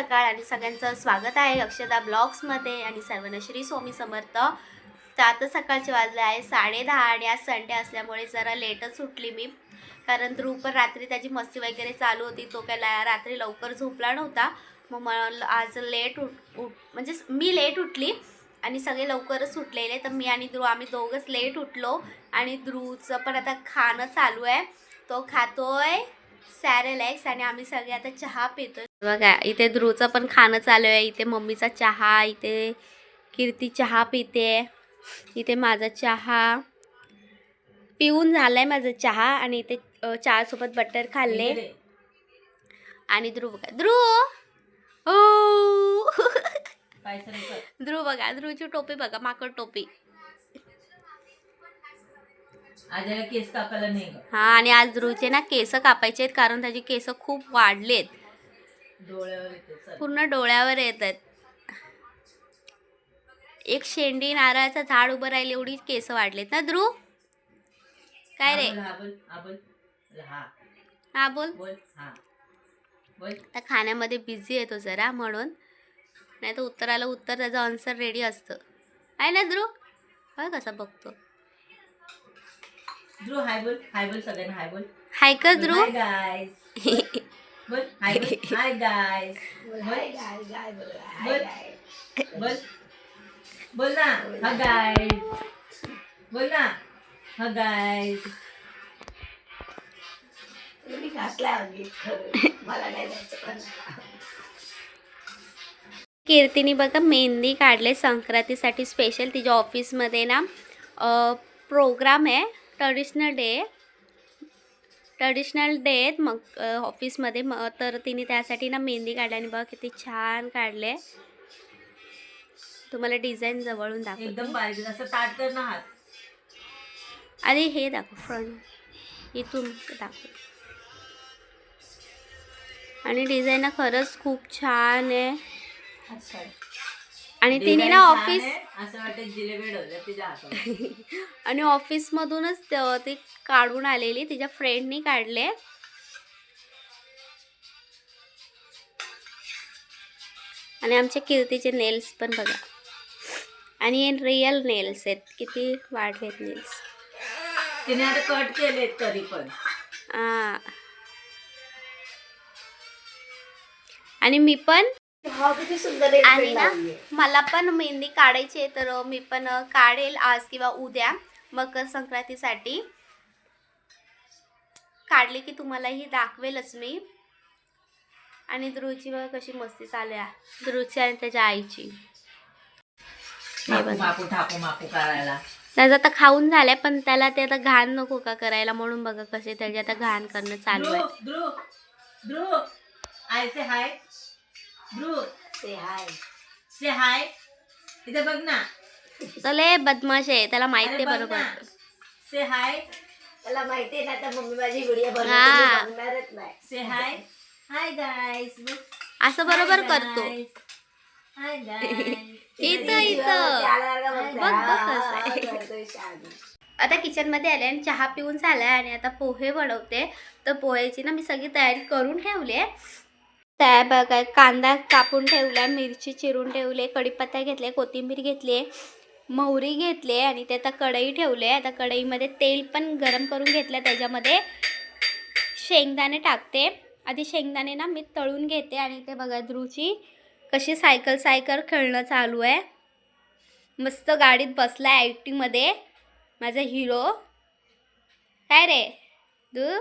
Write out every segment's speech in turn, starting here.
सकाळ आणि सगळ्यांचं स्वागत आहे अक्षदा ब्लॉग्समध्ये आणि सर्वांना श्री स्वामी समर्थ. तर आता सकाळचे वाजले आहे साडे दहा आणि आज संडे असल्यामुळे जरा लेटच उठली मी. कारण ध्रुव पण रात्री त्याची मस्ती वगैरे चालू होती तो काय रात्री लवकर झोपला नव्हता. मग मला आज लेट उठ उठ म्हणजे मी लेट उठली आणि सगळे लवकरच उठलेले. तर मी आणि ध्रुव आम्ही दोघंच लेट उठलो आणि ध्रुवचं पण आता खाणं चालू आहे. तो खातोय सॅरेलॅक्स आणि आम्ही सगळे आता चहा पितोय. बघा इथे ध्रुवचं पण खाणं चालू आहे. इथे मम्मीचा चहा इथे कीर्ती चहा पिते. इथे माझा चहा. पिऊन झालाय माझा चहा आणि इथे चहासोबत बटर खाल्ले. आणि ध्रुव बघा ध्रुव! ओ! ध्रुव बघा ध्रुवची टोपी बघा माकड टोपी. केस कापायला नाही ग हा आणि आज ध्रुवचे ना केस कापायचे आहेत कारण त्याचे केस खूप वाढलेत. पूर्ण डोळ्यावर येतात. एक शेंडी नारळाचं झाड उभं राहील एवढी केस वाढलेत ना ध्रुव? काय रे? हा बोल आता खाण्यामध्ये बिझी येतो जरा म्हणून. नाही तर उत्तराला उत्तर त्याचं आन्सर रेडी असतं. आहे ना ध्रुव? बघ कसा बघतो. ध्रुव हाय बोल. हाय बोल सगळ्यांना हाय बोल. हाय का ध्रुव. हाय बोल. हाय हाय गायस बोल. बोल. बोल. बोल. ना. हा गायस बोल ना. हा गायस कीर्तीने बघा मेहंदी काढले. संक्रांतीसाठी स्पेशल तिच्या ऑफिसमध्ये ना प्रोग्राम आहे. ट्रेडिशनल डे ट्रेडिशनल डे आहेत. मग ऑफिसमध्ये मग तर तिने त्यासाठी ना मेहंदी काढली आणि बघा किती छान काढले. तुम्हाला डिझाईन जवळून दाखवते. एकदम बारीक असं ताट कर ना हात. आणि हे दाखव फ्रंट इथून दाखव. आणि डिझाईन खरंच खूप छान आहे. आणि तिने ना ऑफिस आहे, असं वाटत जिलेबी डोल्या तिच्या हातात. आणि ऑफिसमधूनच त- ती काढून आलेली तिच्या फ्रेंडनी काढले. आणि आमच्या कीर्तीचे नेल्स पण बघा. आणि हे रिअल नेल्स आहेत. किती वाढलेत नेल्स तिने आता कट केलेत तरी पण. आ. आणि मी पण आणि ना मला पण मेहंदी काढायची आहे तर मी पण काढेल आज किंवा उद्या मकर संक्रांतीसाठी. काढली की तुम्हालाही दाखवेलच मी. आणि ध्रुवची बघा कशी मस्ती चालू आहे. ध्रुवची आणि त्याच्या आईची. त्याचं आता खाऊन झालंय पण त्याला ते आता घाण नको का करायला? म्हणून बघा कसे त्याचे आता घाण करणं चालू आहे. से हाय से हाय इथे बघ ना. लय बदमाश आहे. त्याला माहिती आहे बरोबर. से हाय त्याला माहितीये ना तर मम्मी माझी व्हिडिओ हा. बघणारच नाही. से हाय हाय गाईस असं बरोबर करतो. हाय गाईस इथं इथं. त्याला बघ, बघ कसं आहे. करतोय शाळेत. आता किचनमध्ये आले आणि चहा पिऊन झालाय आणि आता पोहे बनवते. तर पोहेची ना मी सगळी तयारी करून ठेवली आहे. त्या बघा. कांदा कापून ठेवला मिरची चिरून ठेवले कढीपत्ता घेतले कोथिंबीर घेतली मोहरी घेतली आणि ते आता कढई ठेवले आता कढईमध्ये तेल पण गरम करून घेतलं त्याच्यामध्ये शेंगदाणे टाकते. आधी शेंगदाणे ना मी तळून घेते आणि ते बघा ध्रुवची कशी सायकल सायकल खेळणं चालू आहे. मस्त गाडीत बसला आय टीमध्ये माझा हिरो. काय रे? तू?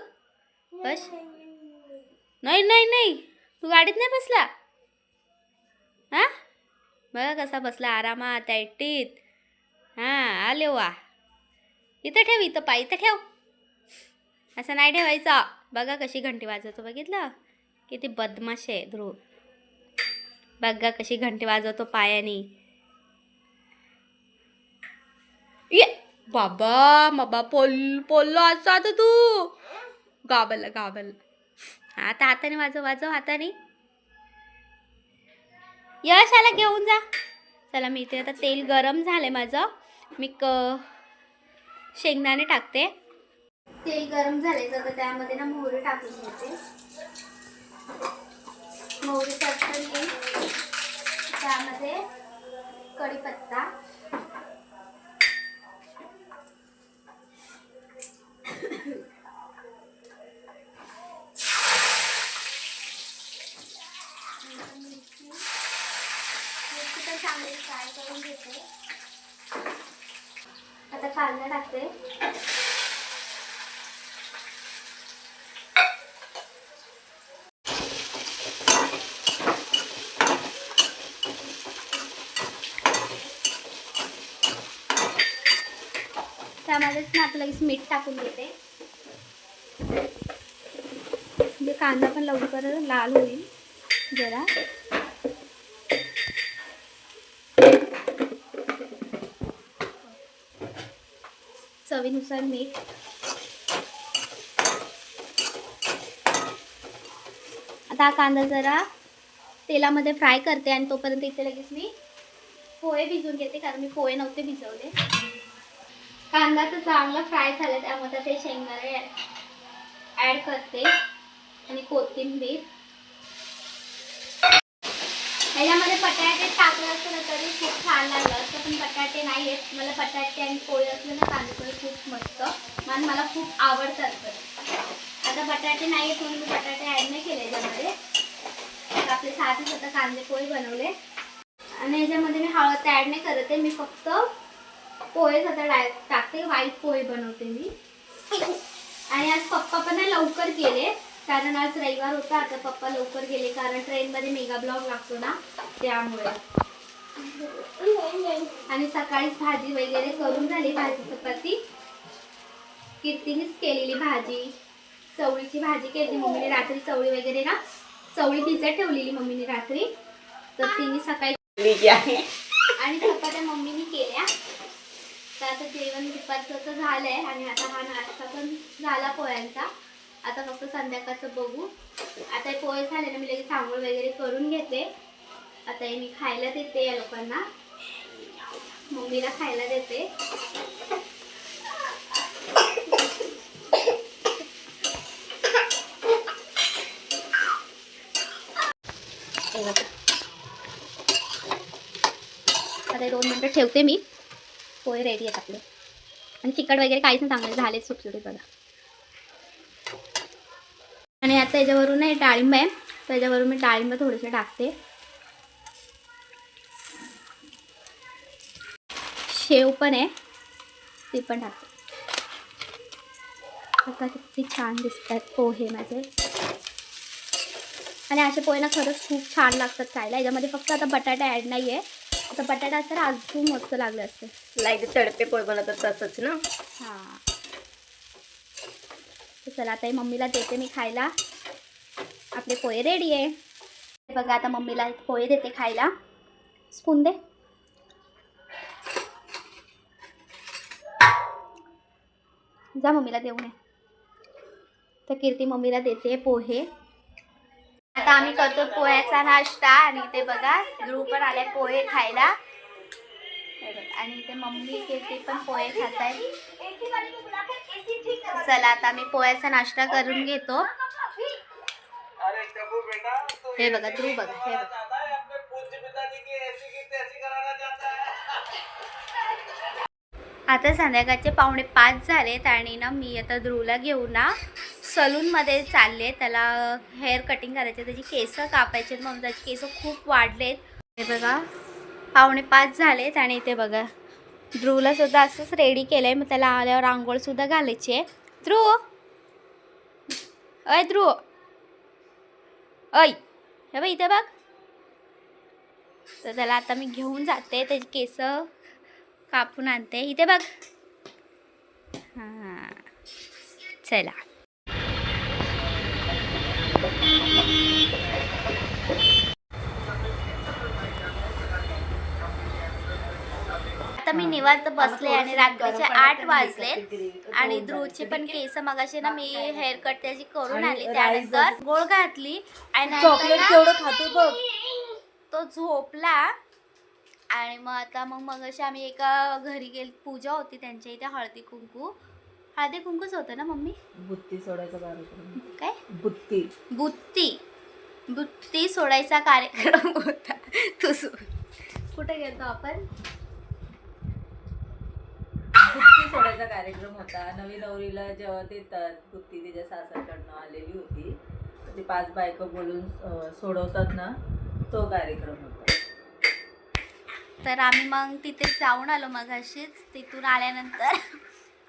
बस. नाही नाही नाही. तू गाडीत नाही बसला? हा? बघा कसा बसला आरामात ऐटीत. हां आले वा. इथं ठेव इथं पाय इथं ठेव. असं नाही ठेवायचं. बघा कशी घंटी वाजवतो बघितलं? किती बदमाश आहे ध्रुव. बघा कशी घंटी वाजवतो पायानी. ये बाबा बाबा पोल पोललो असा आता तू. गाबल गाबल आता हाताने वाजव वाजव हाताने. यश आला घेऊन जा. चला मी इथे आता तेल गरम झालंय माझं. मी क शेंगदाणे टाकते. तेल गरम झाले तर त्यामध्ये ना मोहरी टाकून घेते. मोहरी तडतडली. त्यामध्ये कढीपत्ता मिरची मिरची पण चांगली फ्राय करून घेते आता कांदा टाकते त्यामध्येच ना आता लगेच मीठ टाकून घेते म्हणजे कांदा पण लवकर लाल होईल जरा. चवीनुसार मीठ. आता हा कांदा जरा तेलामध्ये फ्राय करते आणि तोपर्यंत इथे लगेच मी पोहे भिजून घेते कारण मी पोहे नव्हते भिजवले. कांदा तर चांगला फ्राय झाला त्यामध्ये ते शेंगदाणे ॲड करते. आणि कोथिंबीर. ह्याच्यामध्ये बटाटे टाकलं असलं तरी खूप छान लागलं असतं पण बटाटे नाही आहेत. मला बटाटे आणि पोळी असले ना कांदे पोळी खूप मस्त. आणि मला खूप आवडतात आता बटाटे नाही आहेत म्हणून मी बटाटे ॲड नाही केले याच्यामध्ये. तर आपले साधेच आता कांदे पोळी बनवले. आणि याच्यामध्ये मी हळद ॲड नाही करत आहे मी फक्त पोहेच आता डायरेक्ट टाकते व्हाईट पोहे बनवते मी. आणि आज पप्पा पण लवकर गेले. कारण आज रविवार होता. आता पप्पा लवकर गेले कारण ट्रेनमध्ये मेगा ब्लॉग लागतो ना. त्यामुळे. आणि सकाळीच भाजी वगैरे करून झाली भाजी चपाती. कीर्तीनेच केलेली भाजी. चवळीची भाजी केली मम्मीने रात्री. चवळी वगैरे ना. चवळी भिजत ठेवलेली मम्मीने रात्री. तर तिने सकाळी आणि चपात्या मम्मीने आता जेवण दुपारचं झालंय आणि आता हा नाश्ता पण झाला पोळ्यांचा आता फक्त संध्याकाळचं बघू. आता हे पोहे झाले ना मी लगेच आंघोळ वगैरे करून घेते. आता हे मी खायला देते या लोकांना. मम्मीला खायला देते. आता दोन मिनटं ठेवते मी. पोहे रेडी आहेत आपले. आणि चिकट वगैरे काहीच नाही चांगले झाले सुटसुटीत बघा. आणि आता याच्यावरून हे डाळिंब आहे. त्याच्यावरून मी डाळिंब थोडेसे टाकते. शेव पण आहे. ती पण टाकते. आता किती छान दिसतात पोहे माझे. आणि असे पोहे ना खरंच खूप छान लागतात खायला. याच्यामध्ये फक्त आता बटाटा ॲड नाही आहे आता बटाटा असतं ना अजून मस्त लागले असते. लाईक तडपे पोळ बनवतात तसंच ना? हां. तर चला आता मम्मीला देते मी खायला. आपले पोहे रेडी आहे. बघा आता मम्मीला पोहे देते खायला. स्पून दे. जा मम्मीला देऊ नये तर कीर्ती मम्मीला देते पोहे. आता आम्ही करतो पोह्याचा नाश्ता आणि ते बघा ध्रुव पण आले पोहे खायला. आणि ते मम्मी ते पण पोहे खात आहे चला आता मी पोह्याचा नाश्ता करून घेतो. हे बघा ध्रुव बघा हे बघा. आता संध्याकाळचे पावणे पाच झालेत आणि ना मी आता ध्रुवला घेऊ ना सलूनमध्ये चालले त्याला हेअर कटिंग करायचे त्याची केस कापायचे म्हणून त्याचे केस खूप वाढलेत. हे बघा पावणे पाच झालेत आणि इथे बघा ध्रुवला सुद्धा असंच रेडी केलं आहे मग त्याला आल्यावर आंघोळसुद्धा घालायची आहे. ध्रुव! अय ध्रुव! अय! हे बघ इथे बघ. तर त्याला आता मी घेऊन जाते त्याची केस कापून आणते. इथे बघ. हां चला. आता मी निवांत बसले आणि रात्रीचे आठ वाजले आणि ध्रुवची पण केस मगाशी ना मी हेअर कट त्याची करून आली. त्यानंतर गोळ घातली आणि नंतर चॉकलेट ना केवढं खातो बघ. तो झोपला. आणि मग आता मग मग अशी आम्ही एका घरी गेल पूजा होती त्यांच्या इथे हळदी कुंकू. हळदी कुंकूच होतं ना मम्मी? बुत्ती सोडायचा कार्यक्रम काय? बुत्ती. बुत्ती. बुट्टी सोडायचा कार्यक्रम होता. तू कुठे गेलो आपण? बुत्ती सोडायचा कार्यक्रम होता. नवी नवरीला जेव्हा देतात बुत्ती तिच्या सासरकडनं आलेली होती. ती पाच बायको बोलून सोडवतात ना तो कार्यक्रम होता. तर आम्ही मग तिथे जाऊन आलो मग अशीच तिथून आल्यानंतर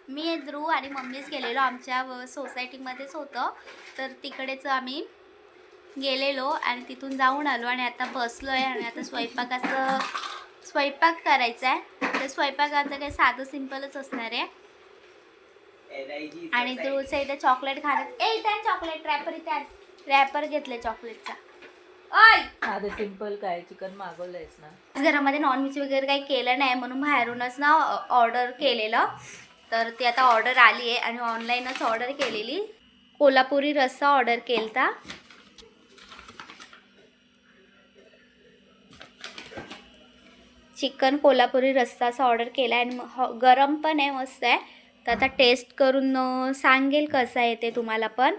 मी ध्रुव आणि मम्मीच गेलेलो. आमच्या व- सोसायटीमध्येच होतं. तर तिकडेच आम्ही गेलेलो आणि तिथून जाऊन आलो. आणि आता बसलो आहे आणि आता स्वयंपाकाचं स्वयंपाक करायचा आहे तर स्वयंपाकाचं काही साधं सिम्पलच असणार आहे. आणि ध्रुवचं इथे चॉकलेट खाण्यात ए इथे चॉकलेट रॅपर इथे रॅपर घेतले चॉकलेटचा ओय! साधं सिंपल काय चिकन मागवलंयस ना. घरामध्ये नॉनव्हेज वगैरे काही केलं नाही म्हणून बाहेरूनच ना ऑर्डर केलेलं. तर ती आता ऑर्डर आली आहे आणि ऑनलाईनच ऑर्डर केलेली. कोल्हापुरी रस्सा ऑर्डर केलता. चिकन कोल्हापुरी रस्साचा ऑर्डर केला आणि ह- हो, गरम पण आहे मस्त आहे. तर आता टेस्ट करून सांगेल कसं आहे ते तुम्हाला पण.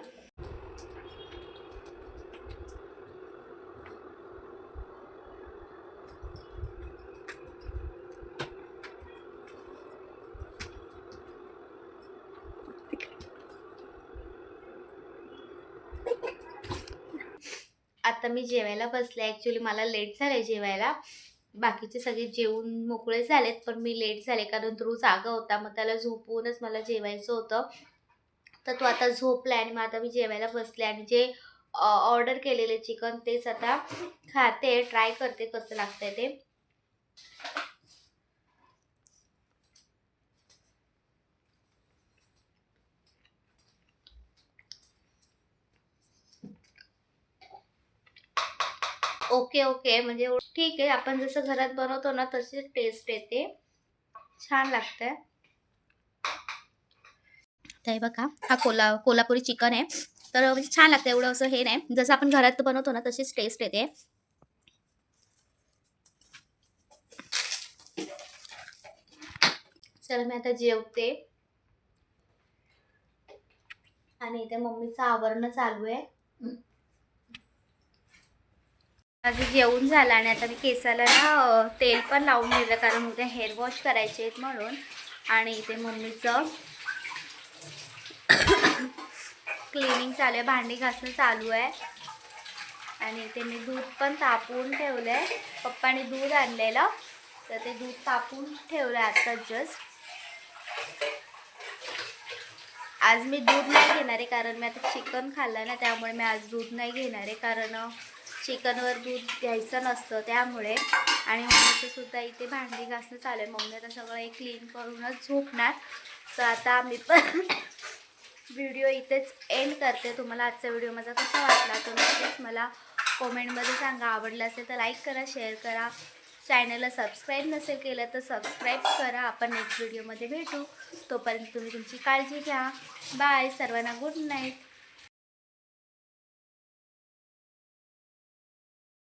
आता मी जेवायला बसले. ॲक्च्युली मला लेट झालं आहे जेवायला. बाकीचे सगळे जेवून मोकळे झालेत पण मी लेट झाले कारण ध्रुव जागा होता मग त्याला झोपवूनच मला जेवायचं होतं. तर तो आता झोपला आणि मग आता मी जेवायला बसले आणि जे ऑर्डर केलेले चिकन तेच आता खाते ट्राय करते कसं लागतंय ते. Okay okay. म्हणजे ठीक आहे. आपण जसं घरात बनवतो ना तशी टेस्ट येते. छान लागतंय. तर बघा हा कोल्हा कोल्हापुरी चिकन आहे. तर म्हणजे छान लागतं एवढं असं हे नाही. जसं आपण घरात बनवतो ना तशीच टेस्ट येते. चल मी आता जेवते. आणि इथे मम्मीचं आवरणं चालू आहे. माझं जेवण झालं आणि आता मी केसाला ना तेल पण लावून दिलं कारण उद्या हेअर वॉश करायचे आहेत म्हणून. आणि इथे मम्मीचं क्लिनिंग चालू आहे भांडी घासणं चालू आहे. आणि इथे मी दूध पण तापवून ठेवलं आहे पप्पाने दूध आणलेलं तर ते दूध तापवून ठेवलं आहे आत्ताच जस्ट आज मी दूध नाही घेणार आहे कारण मी आता चिकन खाल्लं ना त्यामुळे मी आज दूध नाही घेणार आहे कारण चिकनवर दूध घ्यायचं नसतं त्यामुळे. आणि मम्मीचं सुद्धा इथे भांडी घासणं चालू आहे. मम्मी आता सगळं हे क्लीन करूनच झोपणार. तर आता आम्ही पण व्हिडिओ इथेच एंड करते. तुम्हाला आजचा व्हिडिओ माझा कसा वाटला तुम्ही नक्कीच मला कॉमेंटमध्ये सांगा. आवडलं असेल तर लाईक करा शेअर करा. चॅनलला सबस्क्राईब नसेल केलं तर सबस्क्राईब करा. आपण नेक्स्ट व्हिडिओमध्ये भेटू. तोपर्यंत तुम्ही तुमची काळजी घ्या. बाय सर्वांना गुड नाईट